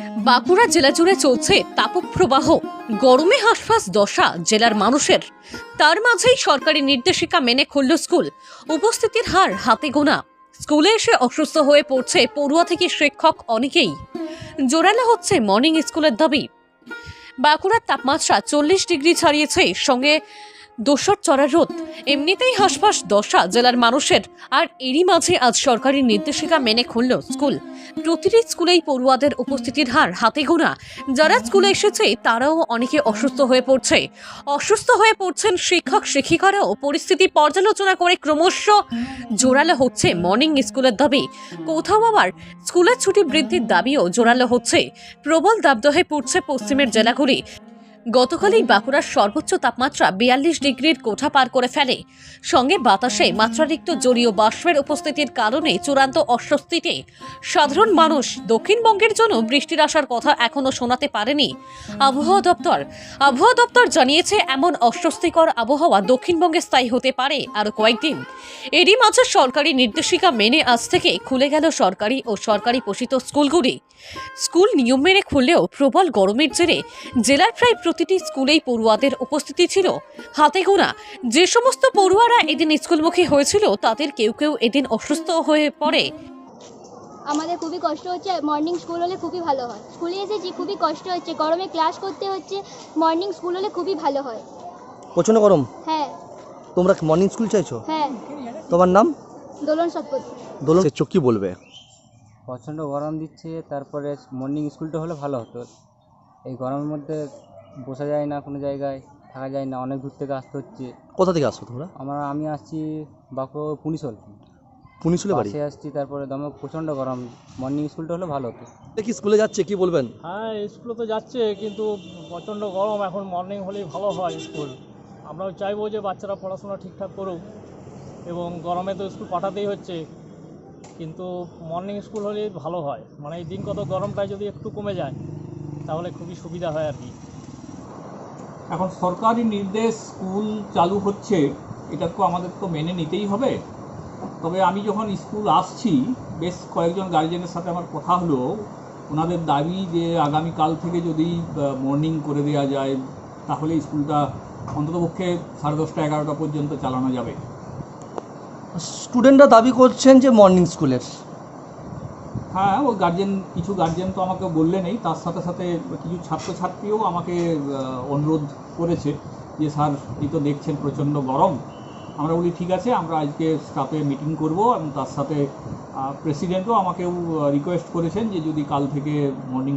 বাঁকুড়া জেলা জুড়ে চলছে তাপপ্রবাহ। গরমে হাঁসফাঁস দশা জেলার মানুষের। তার মাঝেই সরকারি নির্দেশিকা মেনে খুলল স্কুল। উপস্থিতির হার হাতে গোনা। স্কুলে এসে অসুস্থ হয়ে পড়ছে পড়ুয়া থেকে শিক্ষক অনেকেই। জোরালো হচ্ছে মর্নিং স্কুলের দাবি। বাঁকুড়ার তাপমাত্রা চল্লিশ ডিগ্রি ছাড়িয়েছে। সঙ্গে দোসর চড়া রোদ, এমনিতেই হাসফাস দশা জেলার মানুষের। আর এরই মাঝে আজ সরকারি নির্দেশিকা মেনে খুলল স্কুল। প্রতিটি স্কুলেই পড়ুয়াদের উপস্থিতির হার হাতে গোনা। যারা স্কুলে এসেছে, তারাও অনেকে অসুস্থ হয়ে পড়ছে। অসুস্থ হয়ে পড়ছেন শিক্ষক শিক্ষিকারাও পরিস্থিতি পর্যালোচনা করে ক্রমশ জোরালো হচ্ছে মর্নিং স্কুলের দাবি। কোথাও আবার স্কুলের ছুটি বৃদ্ধির দাবিও জোরালো হচ্ছে। প্রবল দাবদহে পড়ছে পশ্চিমের জেলাগুলি। গতকালই বাঁকুড়ার সর্বোচ্চ তাপমাত্রা বিয়াল্লিশ ডিগ্রির কোঠা পার করে ফেলে। সঙ্গে বাতাসে মাত্রাতিরিক্ত জলীয় বাষ্পের উপস্থিতির কারণে চূড়ান্ত অস্বস্তিতে সাধারণ মানুষ দক্ষিণবঙ্গের জন্য বৃষ্টির আসার কথা এখনও শোনাতে পারেনি। আবহাওয়া দপ্তর আবহাওয়া দপ্তর জানিয়েছে এমন অস্বস্তিকর আবহাওয়া দক্ষিণবঙ্গে স্থায়ী হতে পারে আরও কয়েকদিন। এরই মাঝে সরকারি নির্দেশিকা মেনে আজ থেকে খুলে গেল সরকারি ও সরকারি পোষিত স্কুলগুলি। স্কুল নিয়ম মেনে খুললেও প্রবল গরমের জেরে জেলার প্রায় প্রতিটি স্কুলেই পড়ুয়াদের উপস্থিতি ছিল। হাতে গোনা যে সমস্ত পড়ুয়ারা এদিন স্কুলমুখী হয়েছিল তাদের কেউ কেউ এদিন অসুস্থ হয়ে পড়ে। আমাদের খুবই কষ্ট হচ্ছে মর্নিং স্কুল হলে খুবই ভালো হয়। স্কুলে এসেছি খুবই কষ্ট হচ্ছে গরমে ক্লাস করতে হচ্ছে মর্নিং স্কুল হলে খুবই ভালো হয়। প্রচণ্ড গরম? হ্যাঁ। তোমরা মর্নিং স্কুল চাইছো? হ্যাঁ। তোমার নাম? দোলন শতপথী। দোলন চোখ কি বলবে? প্রচণ্ড গরম দিচ্ছে তারপরে মর্নিং স্কুলটা হলে ভালো হতো। এই গরমের মধ্যে বসা যায় না কোনো জায়গায় থাকা যায় না অনেক দূর থেকে আসতে হচ্ছে। কোথা থেকে আসছো তোমরা? আমার আমি আসছি বাঁকুড়া পুনিশল পুনিশুলে বাড়ি? আসছি তারপরে দমে প্রচণ্ড গরম। মর্নিং স্কুলটা হলে ভালো হতো। কি স্কুলে যাচ্ছে কি বলবেন? হ্যাঁ স্কুলে তো যাচ্ছে কিন্তু প্রচণ্ড গরম এখন মর্নিং হলেই ভালো হয় স্কুল আমরাও চাইব যে বাচ্চারা পড়াশোনা ঠিকঠাক করুক এবং গরমে তো স্কুল পাঠাতেই হচ্ছে। কিন্তু মর্নিং স্কুল হলেই ভালো হয়। মানে এই দিন কত গরমটা যদি একটু কমে যায় তাহলে খুবই সুবিধা হয় আর কি। এখন সরকারি নির্দেশ স্কুল চালু হচ্ছে, এটা তো আমাদের তো মেনে নিতেই হবে। তবে আমি যখন স্কুল আসছি, বেশ কয়েকজন গার্জেনের সাথে আমার কথা হলো, ওনাদের দাবি যে আগামীকাল থেকে যদি মর্নিং করে দেওয়া যায়, তাহলে স্কুলটা অন্ততপক্ষে সাড়ে দশটা, এগারোটা পর্যন্ত চালানো যাবে। স্টুডেন্টরা দাবি করছেন যে মর্নিং স্কুলের হ্যাঁ ও গার্জেন কিছু গার্জেন তো আমাকে বললে নেই, তার সাথে সাথে কিছু ছাত্রছাত্রীও আমাকে অনুরোধ করেছে যে, স্যার, এই তো দেখছেন প্রচণ্ড গরম। আমরা বলি, ঠিক আছে, আমরা আজকে স্টাফে মিটিং করব। এবং তার সাথে প্রেসিডেন্টও আমাকেও রিকোয়েস্ট করেছেন যে, যদি কাল থেকে মর্নিং